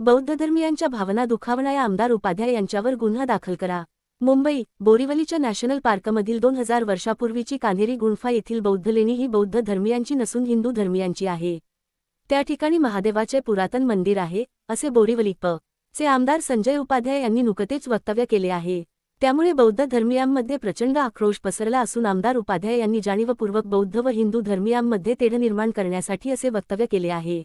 बौद्ध धर्मियांच्या भावना दुखावणाऱ्या आमदार उपाध्याय यांच्यावर गुन्हा दाखल करा. मुंबई बोरिवलीच्या नॅशनल पार्कमधील दोन हजार वर्षापूर्वीची कान्हेरी गुंफा येथील बौद्ध लेणी ही बौद्ध धर्मियांची नसून हिंदू धर्मियांची आहे. त्या ठिकाणी महादेवाचे पुरातन मंदिर आहे असे बोरिवली प. चे आमदार संजय उपाध्याय यांनी नुकतेच वक्तव्य केले आहे. त्यामुळे बौद्ध धर्मियांमध्ये प्रचंड आक्रोश पसरला असून आमदार उपाध्याय यांनी जाणीवपूर्वक बौद्ध व हिंदू धर्मियांमध्ये तेढ निर्माण करण्यासाठी असे वक्तव्य केले आहे.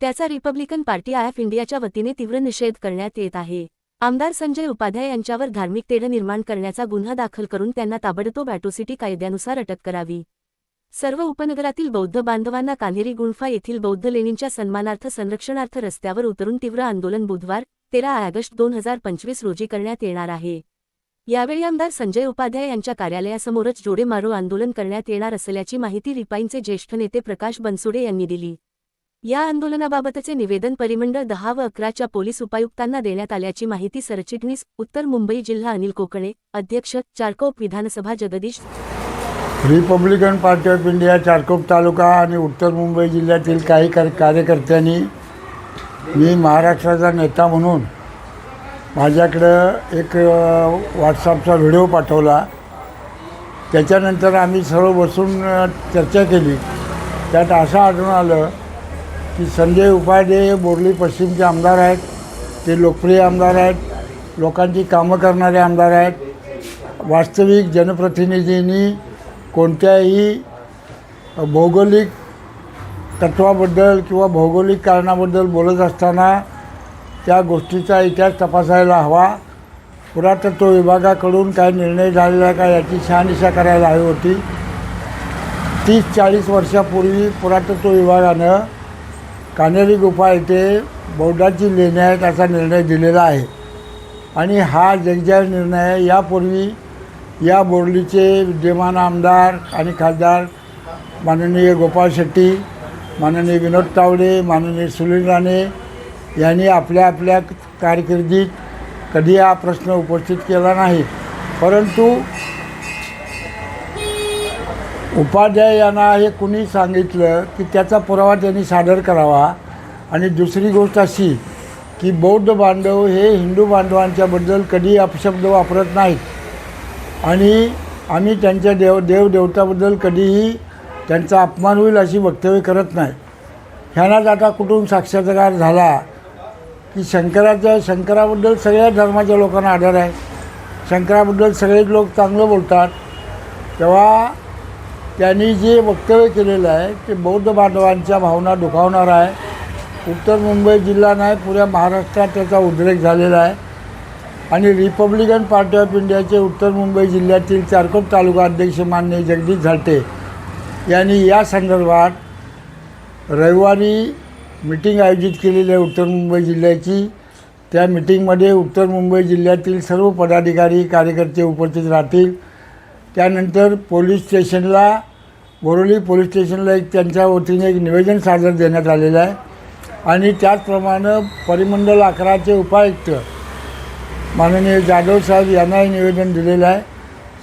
त्याचा रिपब्लिकन पार्टी ऑफ इंडियाच्या वतीने तीव्र निषेध करण्यात येत आहे. आमदार संजय उपाध्याय यांच्यावर धार्मिक तेढ निर्माण करण्याचा गुन्हा दाखल करून त्यांना ताबडतोब ॲट्रोसिटी कायद्यानुसार अटक करावी. सर्व उपनगरातील बौद्ध बांधवांना कान्हेरी गुंफा येथील बौद्ध लेणींच्या सन्मानार्थ संरक्षणार्थ रस्त्यावर उतरून तीव्र आंदोलन बुधवार तेरा ऑगस्ट दोन हजार पंचवीस रोजी करण्यात येणार आहे. यावेळी आमदार संजय उपाध्याय यांच्या कार्यालयासमोरच जोडे मारो आंदोलन करण्यात येणार असल्याची माहिती रिपाईंचे ज्येष्ठ नेते प्रकाश बनसुडे यांनी दिली. या आंदोलनाबाबतचे निवेदन परिमंडळ दहा व अकराच्या पोलीस उपायुक्तांना देण्यात आल्याची माहिती सरचिटणीस उत्तर मुंबई जिल्हा अनिल कोकणे अध्यक्ष चारकोप विधानसभा Jagdish Republican Party of India Charkop taluka आणि उत्तर मुंबई जिल्ह्यातील काही कार कार्यकर्त्यांनी मी महाराष्ट्राचा नेता म्हणून माझ्याकडं एक व्हॉट्सअपचा व्हिडिओ पाठवला. त्याच्यानंतर आम्ही सर्व बसून चर्चा केली. त्यात असं आढळून आलं की संजय उपाध्ये बोर्ली पश्चिमचे आमदार आहेत ते लोकप्रिय आमदार आहेत लोकांची कामं करणारे आमदार आहेत. वास्तविक जनप्रतिनिधींनी कोणत्याही भौगोलिक तत्वाबद्दल किंवा भौगोलिक कारणाबद्दल बोलत असताना त्या गोष्टीचा इतिहास तपासायला हवा. पुरातत्व विभागाकडून काय निर्णय झालेला आहे का याची शहानिशा करायला हवी होती. तीस चाळीस वर्षापूर्वी पुरातत्व विभागानं कान्हेरी गुफा येथे बौद्धाची लेणी आहेत असा निर्णय दिलेला आहे. आणि हा जगजाहीर निर्णय यापूर्वी या बोर्डीचे विद्यमान आमदार आणि खासदार माननीय गोपाळ शेट्टी माननीय विनोद तावडे माननीय सुनील राणे यांनी आपल्या आपल्या कारकिर्दीत कधी हा प्रश्न उपस्थित केला नाही. परंतु उपाध्याय यांना हे कुणी सांगितलं की त्याचा पुरावा त्यांनी सादर करावा? आणि दुसरी गोष्ट अशी की बौद्ध बांधव हे हिंदू बांधवांच्याबद्दल कधी अपशब्द वापरत नाहीत. आणि आम्ही त्यांच्या देव देवदेवताबद्दल कधीही त्यांचा अपमान होईल अशी वक्तव्य करत नाही. ह्यानाच आता कुठून साक्षात्कार झाला? की शंकराच्या शंकराबद्दल सगळ्या धर्माच्या लोकांना आदर आहे. शंकराबद्दल सगळेच लोक चांगलं बोलतात. तेव्हा त्यांनी जे वक्तव्य केलेलं आहे ते बौद्ध बांधवांच्या भावना दुखावणार आहे. उत्तर मुंबई जिल्हा नाही पुऱ्या महाराष्ट्रात त्याचा उद्रेक झालेला आहे. आणि रिपब्लिकन पार्टी ऑफ इंडियाचे उत्तर मुंबई जिल्ह्यातील चारकोप तालुका अध्यक्ष मान्य जगदीश झाटे यांनी या संदर्भात रविवारी मिटिंग आयोजित केलेली आहे उत्तर मुंबई जिल्ह्याची. त्या मिटिंगमध्ये उत्तर मुंबई जिल्ह्यातील सर्व पदाधिकारी कार्यकर्ते उपस्थित राहतील. त्यानंतर पोलीस स्टेशनला बोरोली पोलीस स्टेशनला एक त्यांच्या वतीने एक निवेदन सादर देण्यात आलेलं आहे. आणि त्याचप्रमाणे परिमंडल अकराचे उपायुक्त माननीय जाधव साहेब यांनाही निवेदन दिलेलं आहे.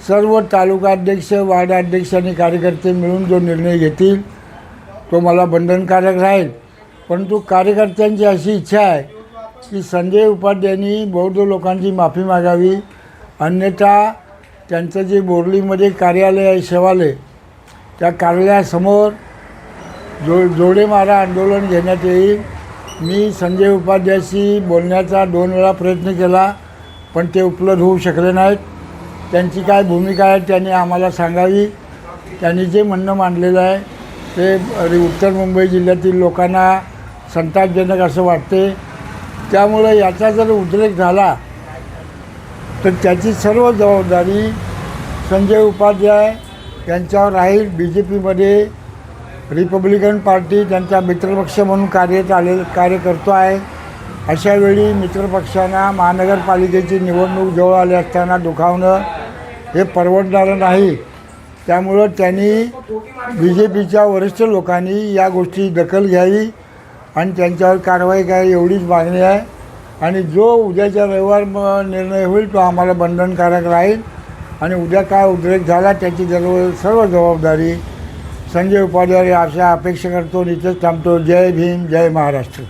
सर्व तालुकाध्यक्ष वार्डाध्यक्ष आणि कार्यकर्ते मिळून जो निर्णय घेतील तो मला बंधनकारक राहील. परंतु कार्यकर्त्यांची अशी इच्छा आहे की संजय उपाध्यायांनी बौद्ध लोकांची माफी मागावी. अन्यथा त्यांचं जे बोर्लीमध्ये कार्यालय आहे शेवालय त्या कार्यालयासमोर जो जोडे मारा आंदोलन घेण्यात येईल. मी संजय उपाध्यायाशी बोलण्याचा दोन वेळा प्रयत्न केला पण ते उपलब्ध होऊ शकले नाहीत. त्यांची काय भूमिका आहे त्यांनी आम्हाला सांगावी. त्यांनी जे म्हणणं मांडलेलं आहे ते अरे उत्तर मुंबई जिल्ह्यातील लोकांना संतापजनक असं वाटते. त्यामुळं याचा जर उद्रेक झाला तर त्याची सर्व जबाबदारी संजय उपाध्याय यांच्यावर राहील बी जे पीमध्ये रिपब्लिकन पार्टी त्यांचा मित्रपक्ष म्हणून कार्य चाले कार्य करतो आहे. अशावेळी मित्रपक्षांना महानगरपालिकेची निवडणूक जवळ आली असताना दुखावणं हे परवडणारं नाही. त्यामुळं त्यांनी बी जे पीच्या वरिष्ठ लोकांनी या गोष्टी दखल घ्यावी आणि त्यांच्यावर कारवाई करावी एवढीच मागणी आहे. आणि जो उद्याच्या रविवार म- निर्णय होईल तो आम्हाला बंधनकारक राहील. आणि उद्या काय उद्रेक झाला त्याची सर्व सर्व जबाबदारी संजय उपाध्याय अशा अपेक्षा करतो. इथेच थांबतो. जय भीम जय महाराष्ट्र.